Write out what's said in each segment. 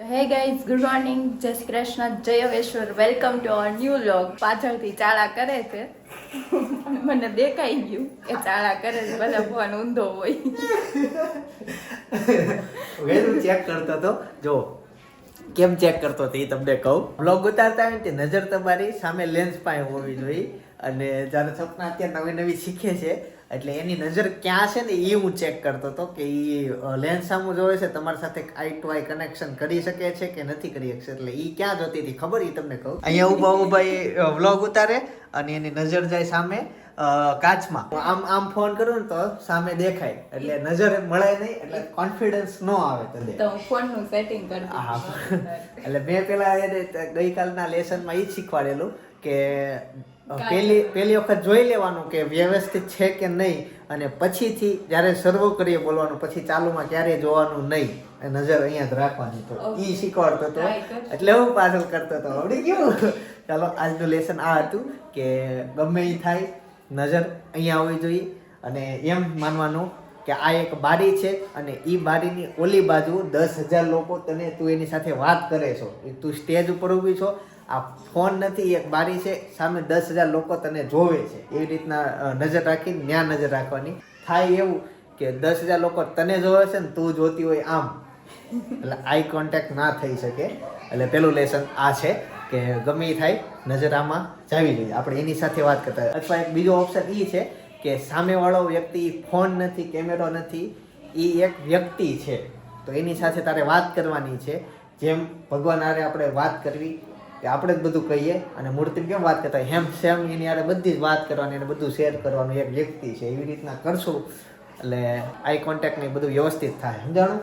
તો hey guys good morning જય શ્રી કૃષ્ણ, જય વેશ્વર welcome to our new vlog પાછળથી ચાળા કરે છે. મને દેખાઈ ગયું કે ચાળા કરે છે. બધા ફોન ઊંધો હોય. વેલું ચેક કરતો તો જો, કેમ ચેક કરતો હતો એ તમને કહું. બ્લોગ ઉતારતા હોય તે નજર તમારી સામે લેન્સ પાસે હોવી જોઈએ. અને જ્યારે સપના અત્યારે નવી નવી શીખે છે એટલે એની નજર ક્યાં છે ને એ હું ચેક કરતો હતો કે એ લેન્સ સામું જોવે છે તમારી સાથે આઈ ટુ આઈ કનેક્શન કરી શકે છે કે નથી કરી શકે એટલે એ ક્યાં જોતી હતી ખબર એ તમને કહું? અહીંયા ઊભા ઊભા એ વ્લોગ ઉતારે અને એની નજર જાય સામે કાચમાં. આમ આમ ફોન કરું ને તો સામે દેખાય એટલે નજર મળે નહીં એટલે કોન્ફિડન્સ નો આવે તને. તો ફોનનું સેટિંગ કર હા એટલે મેં પેલા એને ગઈકાલના લેસનમાં એ શીખવાડેલું કે અ, પેલી પેલી વખત જોઈ લેવાનું કે વ્યવસ્થિત છે કે નહીં અને પછીથી જ્યારે સર્વ કરીએ બોલવાનું પછી ચાલુમાં ક્યારેય જોવાનું નહીં. એ નજર અહીંયા જ રાખવાની તો. એ શીખવાડતો હતો એટલે હું પાછળ કરતો હતો આવડી ગયું. ચાલો આજનું લેસન આ હતું કે ગમે એ થાય નજર અહીંયા હોવી જોઈએ અને એમ માનવાનું કે આ એક બારી છે અને એ બારીની ઓલી બાજુ દસ હજાર લોકો તને તું એની સાથે વાત કરે છો. તું સ્ટેજ ઉપર ઊભી છો આ ફોન નથી, એક બારી છે, સામે દસ હજાર લોકો તને જોવે છે. એવી રીતના નજર રાખીને ત્યાં નજર રાખવાની. થાય એવું કે દસ હજાર લોકો તને જોવે છે ને તું જોતી હોય આમ. એટલે આઈ કોન્ટેક્ટ ના થઈ શકે. એટલે પેલું લેસન આ છે કે ગમે એ થાય, નજર આમાં જાવી જોઈએ. આપણે એની સાથે વાત કરતા. અથવા એક બીજો ઓપ્શન એ છે કે સામેવાળો વ્યક્તિ ફોન નથી, કેમેરો નથી એ એક વ્યક્તિ છે. તો એની સાથે તારે વાત કરવાની છે. જેમ ભગવાન આરે આપણે વાત કરવી કે આપણે જ બધું કહીએ અને મૂર્તિ કેમ વાત કરતા હેમ સેમ એની હારે બધી જ વાત કરવાની અને બધું શેર કરવાનું એક વ્યક્તિ છે. એવી રીતના કરશું. એટલે આઈ કોન્ટેક્ટ ને બધું વ્યવસ્થિત થાય. સમજાણું?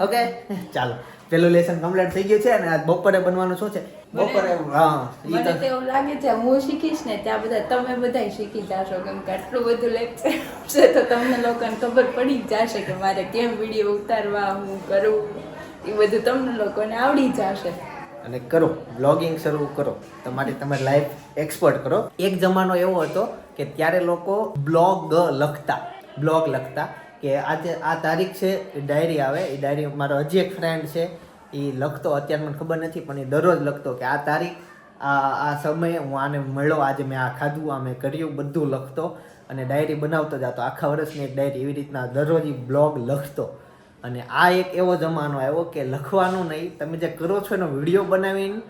ઓકે. ચાલો. પેલું લેસન કમ્પ્લીટ થઈ ગયું છે અને આજ બપોરે બનવાનું શું છે? બપોરે હા. મને તો તો એવું લાગે છે હું શીખીશ ને ત્યાં બધા તમે બધા શીખી જાશો કેમ કે આટલું બધું લેક્ચર છે તો તમને લોકોને ખબર પડી જ જશે કે મારે કેમ વીડિયો ઉતારવા હું કરું. એ બધું તમને લોકોને આવડી જશે. અને કરો બ્લોગિંગ શરૂ કરો. તમારી તમારી લાઈફ એક્સપર્ટ કરો. એક જમાનો એવો હતો કે ત્યારે લોકો બ્લોગ લખતા બ્લોગ લખતા કે આજે, આ તારીખ છે, એ ડાયરી આવે. એ ડાયરી મારો હજી એક ફ્રેન્ડ છે, એ લખતો. અત્યારે મને ખબર નથી, પણ એ દરરોજ લખતો કે આ તારીખ, આ આ સમયે હું આને મળ્યો, આજે મેં આ ખાધું, આ મેં કર્યું, બધું લખતો અને ડાયરી બનાવતો જતો આખા વર્ષની એક ડાયરી એવી રીતના દરરોજ બ્લોગ લખતો. અને આ એક એવો જમાનો આવ્યો કે લખવાનું નહીં તમે જે કરો છો એનો વીડિયો બનાવીને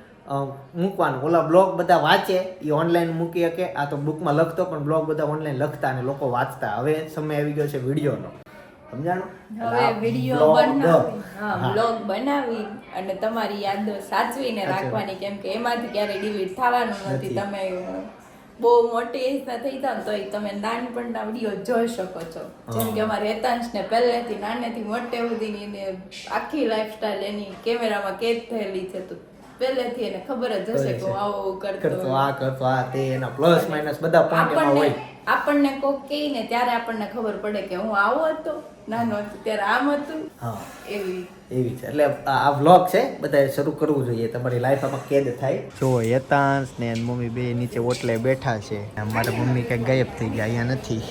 મૂકવાનું. ઓલા બ્લોગ બધા વાંચે એ ઓનલાઈન મૂકી શકે. આ તો બુકમાં લખતો પણ બ્લોગ બધા ઓનલાઈન લખતા અને લોકો વાંચતા. હવે સમય આવી ગયો છે વિડીયોનો. સમજાણું? હવે વીડિયો બનાવી. બ્લોગ બનાવી અને તમારી યાદો સાચવીને રાખવાની કેમ કે એમાંથી ક્યારે ડિલીટ થવાનું નથી. તમે બહુ મોટી એજના થઈ જાવ ને તોય તમે નાનપણના વીડિયો જોઈ શકો છો. જેમ કે અમારે હેતાંશને પહેલેથી નાનેથી મોટે સુધીની આખી લાઈફસ્ટાઈલ એની કેમેરામાં કેદ થયેલી છે તો પહેલેથી એને ખબર જ હશે કે આવો કરતો આ કરતો આ તે એના પ્લસ માઇનસ બધા પોઈન્ટ એમાં હોય. આપણને કોક કહે ને ત્યારે આપણને ખબર પડે કે હું આવો હતો. નાનો હતો ત્યારે આમ હતું. હા. એવી. એવી છે. એટલે આ વ્લોગ છે બધાએ શરૂ કરવું જોઈએ. તમારી લાઈફમાં કેદ થાય. જો યતાંશ ને મમ્મી બે નીચે ઓટલે બેઠા છે. મારા મમ્મી કંઈક ગાયબ થઈ ગયા અહીંયા નથી.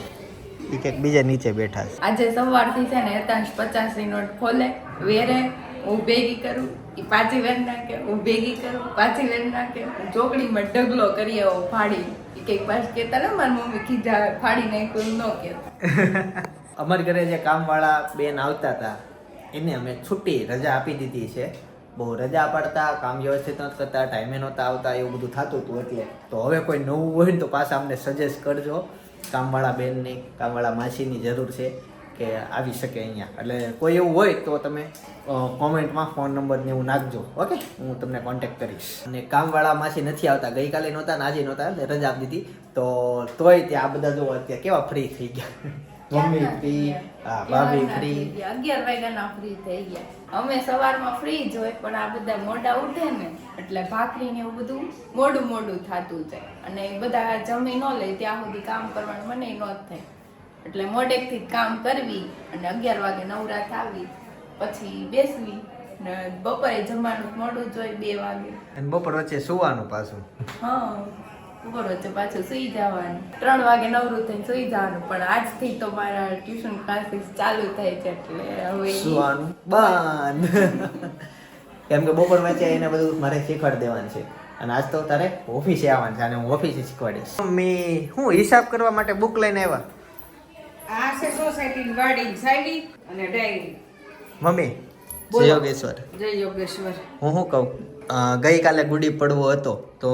એ કંઈક બીજા નીચે બેઠા છે. આજે સવારથી છે ને હેતાંશ પચાસની નોટ ખોલે વેરે હું ભેગી કરું. એ પાછી વેર નાખે, હું ભેગી કરું, પાછી વેર નાખે. ચોકડીમાં ઢગલો કરી આવો ફાડી. કંઈક પાછું કહેતા ને મારી મમ્મી ખીજા ફાડી નાખ્યું, ન કહેતા અમાર ઘરે જે કામવાળા બેન આવતા હતા, એને અમે છુટ્ટી રજા આપી દીધી છે. બહુ રજા પાડતા, કામ વ્યવસ્થિત નહોતા કરતા, ટાઈમે નહોતા આવતા, એવું બધું થતું હતું એટલે. તો હવે કોઈ નવું હોય ને તો પાછા અમને સજેસ્ટ કરજો. કામવાળા બેનની, કામવાળા માસીની જરૂર છે. કે આવી શકે અહીંયા. એટલે કોઈ એવું હોય તો તમે કોમેન્ટમાં ફોન નંબર ને એવું નાખજો. ઓકે? હું તમને કોન્ટેક્ટ કરીશ. અને કામવાળા માસી નથી આવતા. ગઈકાલે નહોતા આજે નહોતા એટલે રજા આપી દીધી. તો તોય ત્યાં બધા જો અત્યારે કેવા ફ્રી થઈ ગયા. મમ્મી ફ્રી હા ભાભી ફ્રી અગિયાર વાગ્યાના ફ્રી થઈ ગયા. અમે સવારમાં ફ્રી જ હોય પણ આ બધા મોડા ઉઠે ને એટલે ભાખરી ને એવું બધું મોડું મોડું થતું જાય. અને બધા જમી ન લે ત્યાં સુધી કામ કરવાનું મને ન થાય. એટલે મોડેકથી કામ કરવી અને અગિયાર વાગે નવરાત આવી પછી બેસવી ને બપોરે જમવાનું મોડું જોઈ બે વાગે. અને બપોર વચ્ચે સુવાનું પાછું. હા બપોર વચ્ચે પાછું સુઈ જવાનું. ત્રણ વાગે નવરું થઈને સુઈ જવાનું પણ આજથી તો મારા ટ્યુશન ક્લાસીસ ચાલુ થાય છે એટલે હવે સુવાનું બંધ. કેમ કે બપોર વચ્ચે એને બધું મારે શીખવાડી દેવાનું છે. અને આજ તો તારે ઓફિસે આવવાનું છે અને હું ઓફિસે શીખવાડીશ. મમ્મી હું હિસાબ કરવા માટે બુક લઈને આવ્યા? આ છે સોસાયટીની વાડી સાયડી અને ડાયરી. મમ્મી. જય યોગેશ્વર. જય યોગેશ્વર. હું શું કહું? ગઈકાલે ગુડી પડવો હતો તો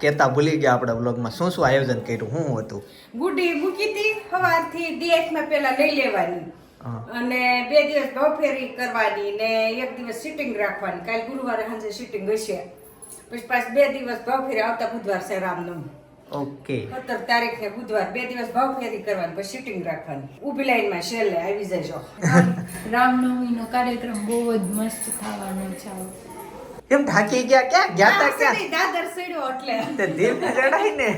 કેતા ભૂલી ગયા આપણે બ્લોગમાં શું શું આયોજન કર્યું? શું હતું? ગુડી મૂકી હતી સવારથી દિવસમાં પહેલા લઈ લેવાની. અને બે દિવસ બફેરી કરવાની ને એક દિવસ સિટિંગ રાખવાની. કાલ ગુરુવારે સાંજે સિટિંગ હશે. પછી પાછ બે દિવસ બફેરી આવતા બુધવાર છે રામનવમી. ઓકે સત્તર તારીખે બુધવાર બે દિવસ ભાવફેરી કરવાની પછી શૂટિંગ રાખવાની. ઊભી લાઈનમાં છેલ્લે આવી જજો. રામનવમીનો કાર્યક્રમ બહુ જ મસ્ત થવાનો છે. એમ ઢાકી ગયા ક્યાં? ગયા તા ક્યાં? દાદર સડ્યો એટલે. તે દીપ ચડાય ને.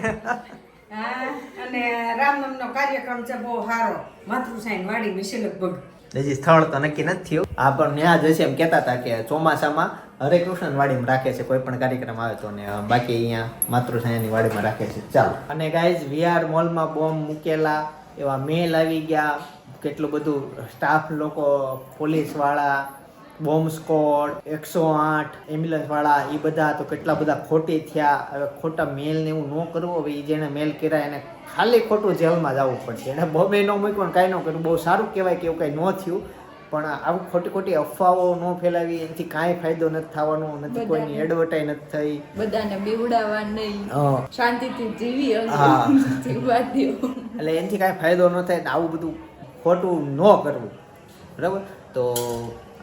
હા અને રામનવમીનો કાર્યક્રમ છે બહુ સારો. માતૃસાઈન વાડી વિશે લગભગ હજી સ્થળ તો નક્કી નથી થયું. આ પણ ત્યાં જ હશે એમ કહેતા હતા કે ચોમાસામાં હરે કૃષ્ણ વાડીમાં રાખે છે, કોઈ પણ કાર્યક્રમ આવે તો ને બાકી અહીંયા માતૃછાયાની વાડીમાં રાખે છે. ચાલો. અને ગાઈઝ વીઆર મોલમાં બોમ્બ મૂકેલા, એવા મેલ આવી ગયા, કેટલું બધું સ્ટાફ લોકો પોલીસવાળા બોમ્બ સ્કોડ એકસો આઠ એમ્બ્યુલન્સ વાળા એ બધા તો કેટલા બધા ખોટી થયા. હવે ખોટા મેલ ને એવું ન કરવું હવે એ જેને મેલ કર્યા એને ખાલી ખોટું જેલમાં જવું પડશે. એને બોમ્બે ન મૂક્યું ને કાંઈ ન કર્યું. બહુ સારું કહેવાય કે એવું કાંઈ ન થયું. પણ આવું ખોટી ખોટી અફવાઓ ન ફેલાવી એનાથી કાંઈ ફાયદો નથી થવાનો નથી કોઈની એડવર્ટાઈ નથી થઈ. બધાને બીવડાવવા નહીં. શાંતિથી જીવી જીવવા દો. એટલે એનાથી કાંઈ ફાયદો ન થાય આવું બધું ખોટું ન કરવું. બરાબર? તો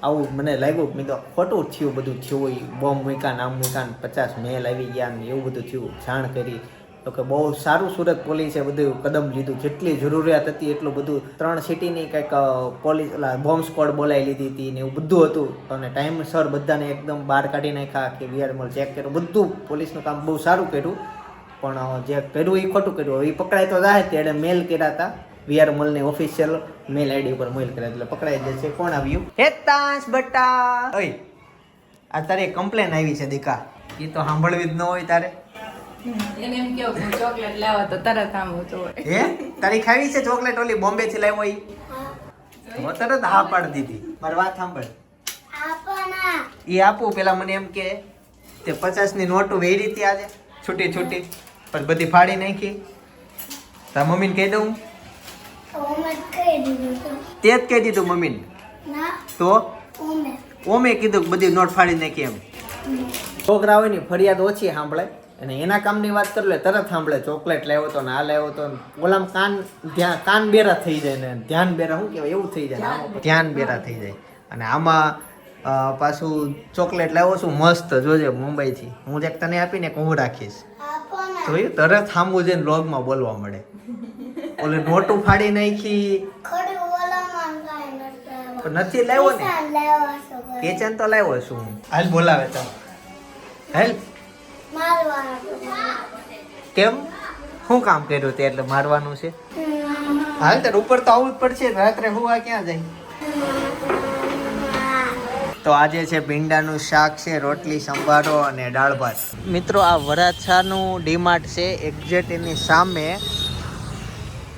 આવું મને લાગ્યું મેં તો ખોટું થયું, બધું થયું બોમ્બ મૂક્યા નામ મૂક્યા પચાસ મેલ આવી ગયા, ને એવું બધું થયું, જાણ કરી. તો કે બહુ સારું સુરત પોલીસે બધું કદમ લીધું. જેટલી જરૂરિયાત હતી એટલું બધું. ત્રણ સિટીની કંઈક પોલીસ બોમ્બ સ્કોડ બોલાવી લીધી હતી ને એવું બધું હતું. અને ટાઈમસર બધાને એકદમ બહાર કાઢી નાખ્યા કે વીઆર મોલ ચેક કર્યું. બધું પોલીસનું કામ બહુ સારું કર્યું. પણ જે કર્યું એ ખોટું કર્યું. એ પકડાય તો જાય ત્યારે મેલ કર્યા હતા. વીઆર મોલની ઓફિશિયલ મેલ આઈડી ઉપર મેલ કરે એટલે પકડાઈ જશે. કોણ આવ્યું? હેતાશ બટા ઓય આ તારે કમ્પ્લેન આવી છે દીકા. એ તો સાંભળવી જ ન હોય તારે. એને એમ કેવું ચોકલેટ લાવો તો તરત આમ ઊંચો હોય. હે? તારી ખાવી છે ચોકલેટ ઓલી બોમ્બે થી લાવ્યો ઈ? તો તરત હા પાડી દીધી. મારી વાત સાંભળ. એ આપું પેલા મને એમ કે તે પચાસની નોટ વેરી હતી આજે. છૂટી છૂટી. પણ બધી ફાડી નાખી. તાર મમ્મીને કહી દઉં. તો જ કહી દીધું મમ્મીને? તો? ઓમે કીધું કે બધી નોટ ફાડી નાખી એમ. છોકરાઓની ફરિયાદ ઓછી સાંભળે અને એના કામની વાત કરી લે તરત સાંભળે. ચોકલેટ લાવ્યો તો ને આ લાવ્યો તો ઓલામ કાન ધ્યાન કાન બેરા થઈ જાય ને ધ્યાન બેરા શું કહેવાય? એવું થઈ જાય ધ્યાન બેરા થઈ જાય. અને આમાં પાછું ચોકલેટ લાવ્યો છું મસ્ત. જોજે મુંબઈથી. હું એક તને આપીને હું રાખીશ. જોયું તરત સાંભળું જઈને લોગમાં બોલવા મળે. ઓલે નોટ ફાડી નાખી. ખોડી નથી લાવ્યો ને. કિચન તો લાવ્યો છું હાલ બોલાવે તો. હેલ. કેમ? શું કામ કર્યું તે એટલે મારવાનું છે. હાલ તાર ઉપર તો આવવું જ પડશે. રાત્રે હુવા ક્યાં જાય? તો આજે છે ભીંડાનું શાક છે રોટલી સંભારો અને દાળ ભાત. મિત્રો આ વરાછાનું ડીમાર્ટ છે એક્ઝેક્ટ એની સામે.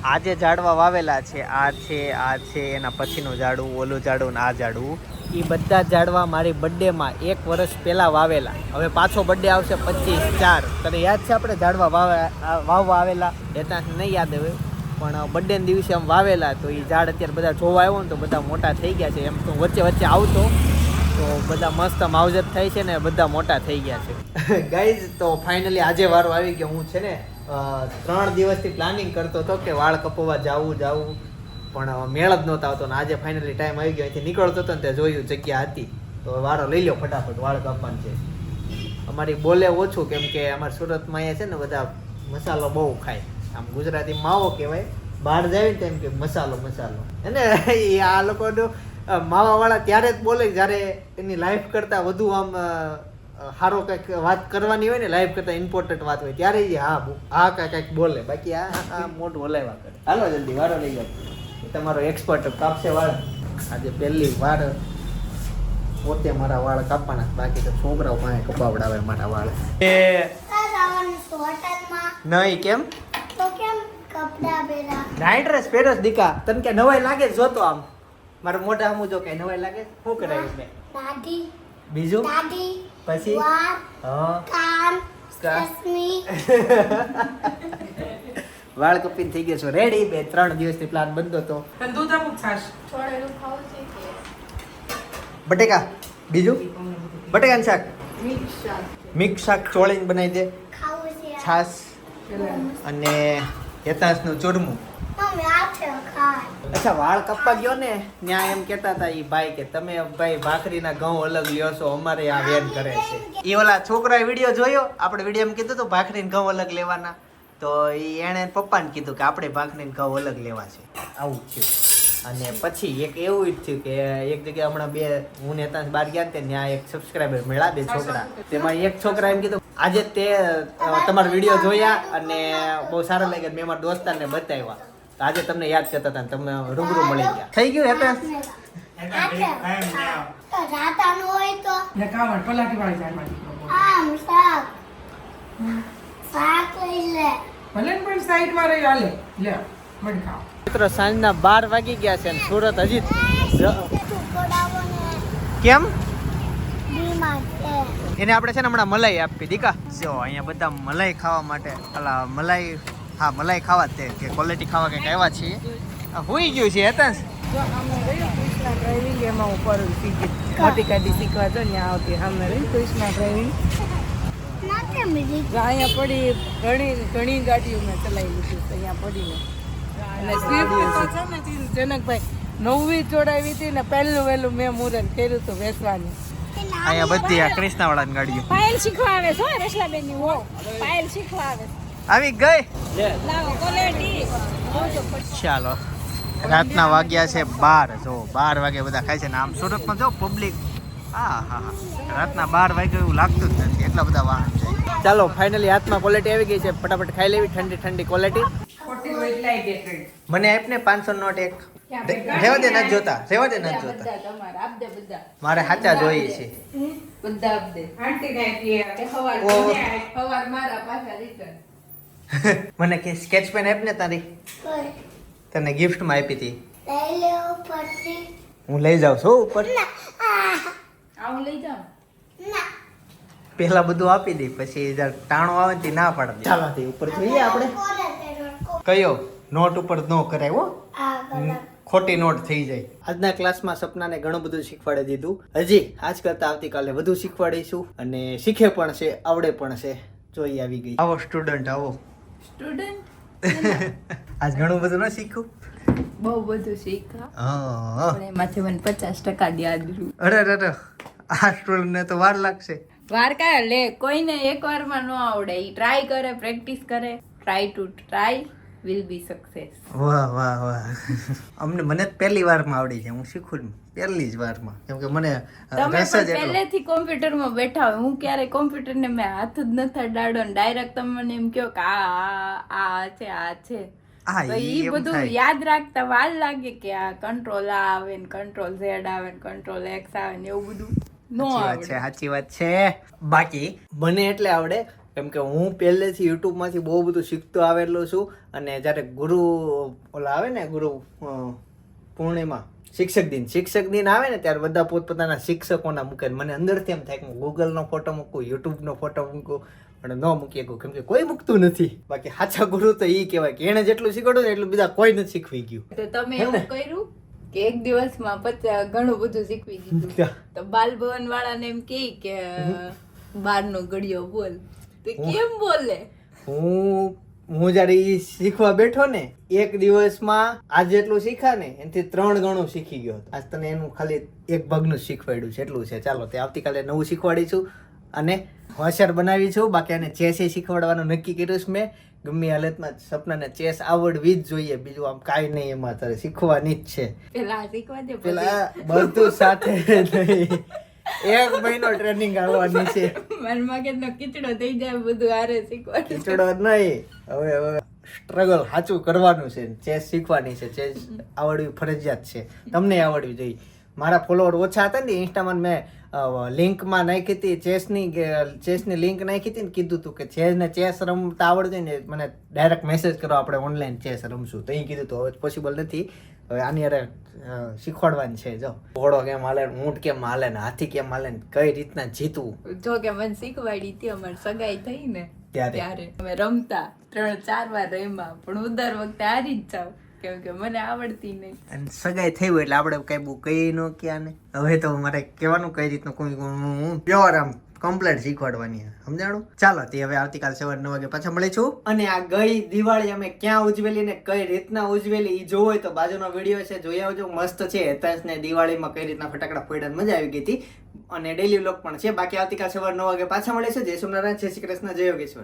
આજે ઝાડવા વાવેલા છે. આ છે આ છે, એના પછીનું ઝાડવું, ઓલું ઝાડવું ને આ ઝાડવું. એ બધા ઝાડવા મારી બર્થડેમાં એક વર્ષ પહેલાં વાવેલા. હવે પાછો બર્થડે આવશે પચીસ ચાર. તને યાદ છે આપણે ઝાડવા વાવે, આ વાવવા આવેલા? એ ત્યાં નહીં યાદ હવે. પણ બર્થડે દિવસે આમ વાવેલા, તો એ ઝાડ અત્યારે બધા જોવા આવ્યો ને તો બધા મોટા થઈ ગયા છે. એમ તો વચ્ચે વચ્ચે આવતો. તો બધા મસ્ત માવજત થાય છે ને, બધા મોટા થઈ ગયા છે. ગાઈઝ તો ફાઇનલી આજે વારો આવી ગયો. હું છે ને ત્રણ દિવસથી પ્લાનિંગ કરતો હતો કે વાળ કપવા જાવું જાવું. પણ મેળ જ નહોતો આવતો ને આજે ફાઇનલી ટાઈમ આવી ગયો. અહીંથી નીકળતો હતો ને તે જોયું જગ્યા હતી. તો વારો લઈ લો ફટાફટ, વાળ કાપવાનું છે. અમારી બોલે ઓછું કેમ કે અમારા સુરતમાં અહીંયા છે ને બધા મસાલો બહુ ખાય. આમ ગુજરાતી માવો કહેવાય. બહાર જાય ને તેમ કે મસાલો મસાલો. અને આ લોકોનું માવાવાળા ત્યારે જ બોલે જ્યારે એની લાઈફ કરતાં વધુ આમ સારો કંઈક વાત કરવાની હોય ને લાઈફ કરતાં ઇમ્પોર્ટન્ટ વાત હોય ત્યારે હા હા કાંઈ કાંઈક બોલે. બાકી આ આ મોઢું હલાવ્યા કરે. હાલો જલ્દી વારો લઈ જાઓ તમારો એક્સપર્ટ કાપશે વાળ. આજે પહેલી વાર પોતે મારા વાળ કાપવાના. બાકી તો છોકરાઓ પાસે કપાવડાવે મારા વાળ. એ નહીં કેમ? તો કેમ કપડાં પહેરા? Night dress પહેરસ દીકા. તને કે નવાઈ લાગે જો જોતો આમ. મારા મોઢા આમ જો કે નવાઈ લાગે? શું કરાયું મેં બીજું? દાદી પછી? વાળ કપી થઈ ગયો છો. રેડી બે ત્રણ દિવસથી પ્લાન બંધ હતો. પણ દૂધ આપું છાશ છોડેલું ખાવું છે કે? બટેકા. બીજું? બટેકાનું શાક. મિક્સ શાક. મિક્સ ચોળીને બનાવી દે. છાસ છાશ અને હેતાંશનું ચૂરમું. અચ્છા વાળ કપા ગયો ને ત્યાં એમ કેતા હતા એ ભાઈ કે તમે ભાઈ ભાખરીના ઘઉં અલગ લ્યો છો અમારે આ વેન કરે છે. એ ઓલા છોકરાએ વીડિયો જોયો? આપણે એમ કીધું હતું ભાખરીને ઘઉં અલગ લેવાના. તો એને એણે પપ્પાને કીધું કે આપણે ભાખરીને ઘઉં અલગ લેવા છે. આવું થયું. અને પછી એક એવું જ થયું કે એક જગ્યાએ હમણાં બે હું ને હેતાંશ બહાર ગયા ને ત્યાં એક સબસ્ક્રાઈબર મળ્યા બે છોકરા. તેમાં એક છોકરા એમ કીધું આજે તે તમારો વીડિયો જોયા અને બહુ સારા લાગ્યા મેં મારા દોસ્તારને બતાવ્યા. તો આજે તમને યાદ કરતા હતા ને તમે રૂબરૂ મળી ગયા. થઈ ગયું હેતાંશ આ છે તો રાતાનું હોય તો ને કાવડ પલાટી વાળી જાય આમ શાક શાક લઈ લે ભલે ને પણ સાઈડમાં રહી હાલે લે મડ ખાઓ મિત્રો, સાંજના બાર વાગી ગયા છે સુરત હજી કેમ? એને આપણે છે ને હમણાં મલાઈ આપી દીકા જો, અહીંયા બધા મલાઈ ખાવા માટે, અલા, મલાઈ હા મલાઈ ખાવા તે કે ક્વોલિટી ખાવા કંઈક આવ્યા છીએ. હોઈ ગયું છે શીખી મોટી ગાડી શીખવા તો ત્યાં આવતી અમે રહી કૃષ્ણા ડ્રાઇવિંગ અહીંયા પડી ઘણી ઘણી ગાડીઓ મેં ચલાવી લીધી તો અહીંયા પડીને અને સ્વિફ્ટ તો છે ને જનકભાઈ નવવી ચોડાવી હતી ને પહેલું વહેલું મેં મુહૂર્ત કર્યું હતું વેસવાની અહીંયા બધી આ કૃષ્ણાવાળાની ગાડીઓ. પાયલ શીખવા આવે છો રસલાબેનની પાયલ શીખવા આવે આવી ગઈ? ચાલો. રાતના વાગ્યા છે બાર. જો બાર વાગે બધા ખાય છે ને આમ સુરતમાં જો પબ્લિક હા હા હા. રાતના બાર વાગે એવું લાગતું જ નથી. એટલા બધા વાહન છે. ચાલો ફાઇનલી હાથમાં ક્વોલિટી આવી ગઈ છે. ફટાફટ ખાઈ લેવી ઠંડી ઠંડી ક્વોલિટી મને આપ ને પાંચસો નોટ એક. રેવા દે નથી જોતા. રેવા દે નથી જોતા. બધા તમારા આપ દે બધા મારે સાચા જોઈએ છે. બધા આપ દે કે હવાર ઓહ. હવાર મારા પાછા રિટર્ન મને કે સ્કેચ પેન આપ ને તારી? તને ગિફ્ટમાં આપી હતી. હું લઈ જાઉં છું ઉપર? ના. લઈ જાઉં? ના. પહેલા બધું આપી દઈ પછી ટાણો આવે તે ના પાડે ચાલો તે ઉપર જોઈએ આપણે. કયો? નોટ ઉપર નો કરાય હો. ખોટી નોટ થઈ જાય. આજના ક્લાસમાં સપનાને ઘણું બધું શીખવાડી દીધું. હજી આજ કરતા આવતીકાલે વધુ શીખવાડીશું. અને શીખે પણ છે આવડે પણ છે. જોઈ આવી ગઈ. આવો સ્ટુડન્ટ આવો. સ્ટુડન્ટ આજ ઘણું બધું ન શીખ્યું બહુ બધું શીખ્યા એમાંથી મને પચાસ ટકા યાદ રહ્યું. અરે અરે આ સ્ટુડન્ટને તો વાર લાગશે. વાર કાય લે કોઈને એક વારમાં ન આવડે. ઈ ટ્રાય કરે પ્રેક્ટિસ કરે. Try to try will be success વાહ વાહ વાહ. અમને મને પહેલી વારમાં આવડી છે. હું શીખું પહેલી જ વારમાં. કેમ કે મને તમે પહેલેથી કોમ્પ્યુટરમાં બેઠા હોય. હું ક્યારે કોમ્પ્યુટરને મેં હાથ જ નથી અડાડ્યો ને ડાયરેક્ટ તમે મને એમ કહો કે આ આ આ છે આ છે. તો ઈ બધું યાદ રાખતા વાર લાગે કે આ કંટ્રોલ આ આવે ને કંટ્રોલ ઝેડ આવે ને કંટ્રોલ એક્સ આવે ને એવું બધું નો આવડે. છે સાચી વાત છે. બાકી મને એટલે આવડે કેમ કે હું પહેલેથી યુટ્યુબમાંથી બહુ બધું શીખતો આવેલો છું અને જ્યારે ગુરુ ઓલા આવે ને ગુરુ પૂર્ણિમા શિક્ષક દિન શિક્ષક દિન આવે ને ત્યારે બધા પોતપોતાના શિક્ષકોના મૂકે મને અંદરથી એમ થાય કે હું ગૂગલનો ફોટો મૂકું યુટ્યુબનો ફોટો મૂકું પણ ન મૂકી શકું કેમ કે કોઈ મૂકતું નથી. બાકી સાચા ગુરુ તો એ કહેવાય કે એણે જેટલું શીખવાડ્યું ને એટલું બીજા કોઈ નથી શીખવી ગયું. તો તમે એવું કર્યું કે એક દિવસમાં પચાસ ઘણું બધું શીખવી દીધું તો બાલ ભવન વાળાને એમ કહે કે બારનો ઘડિયો બોલ. તો કેમ બોલે? હું હું જ્યારે એ શીખવા બેઠો ને એક દિવસમાં આજ જેટલું શીખા ને એનાથી ત્રણ ગણું શીખી ગયો આજ તને એનું ખાલી એક ભાગનું શીખવાડ્યું છે એટલું છે. ચાલો તે આવતીકાલે નવું શીખવાડીશું અને હોશિયાર બનાવી છું. બાકી આને ચેસ એ શીખવાડવાનું નક્કી કર્યું છે મેં. ગમે હાલતમાં સપનાને ચેસ આવડવી જ જોઈએ. બીજું આમ કાંઈ નહીં એમાં તારે શીખવાની જ છે. પેલા શીખવા દે પેલા બધું સાથે નહીં. એક મહિનો ટ્રેનિંગ આવવાની છે. મનમાં કે ખીચડો થઈ જાય બધું આરે શીખવાનું કીચડો નહીં. હવે હવે સ્ટ્રગલ સાચું કરવાનું છે ચેસ શીખવાની છે. ચેસ આવડવી ફરજિયાત છે. તમને આવડવી જોઈએ. મારા ફોલોવર ઓછા હતા ને ઇન્સ્ટામાં મેં લિંકમાં નાખી હતી ચેસની ચેસની લિંક નાખી હતી ને કીધું હતું કે ચેસને ચેસ રમતા આવડતું ને મને ડાયરેક્ટ મેસેજ કરો આપણે ઓનલાઈન ચેસ રમશું. તો એ કીધું તો હવે પોસિબલ નથી. હવે આની અરે શીખવાડવાની છે જો. ઘોડો કેમ હાલે ને ઊંટ કેમ હાલે ને હાથી કેમ હાલે ને કઈ રીતના જીતવું? જો કે મને શીખવાડી હતી અમારી સગાઈ થઈ ને ત્યારે. અમે રમતા ત્રણ ચાર વાર રમ્યા પણ ઉદર વખતે હારી જ જાઉં કેમ કે મને આવડતી નહીં અને સગાઈ થઈ હોય એટલે આપણે કઈ બહુ કહી ન ક્યાં ને હવે તો મારે કહેવાનું કઈ રીતનું કોઈ હું પ્યોર આમ કમ્પ્લેટ શીખવાડવાની સમજાણો સમજાણું? ચાલો તે હવે આવતીકાલ સવારે નવ વાગે પાછા મળીશું. અને આ ગઈ દિવાળી અમે ક્યાં ઉજવેલી ને કઈ રીતના ઉજવેલી એ જોવો હોય તો બાજુનો વીડિયો છે જોઈ આવજો. મસ્ત છે હેતાંશને દિવાળીમાં કઈ રીતના ફટાકડા ફોડ્યા મજા આવી ગઈ હતી. અને ડેલી વ્લોગ પણ છે. બાકી આવતીકાલ સવારે નવ વાગે પાછા મળીશું. જય સોમનારાયણ જય શ્રી કૃષ્ણ જય યોગેશ્વર.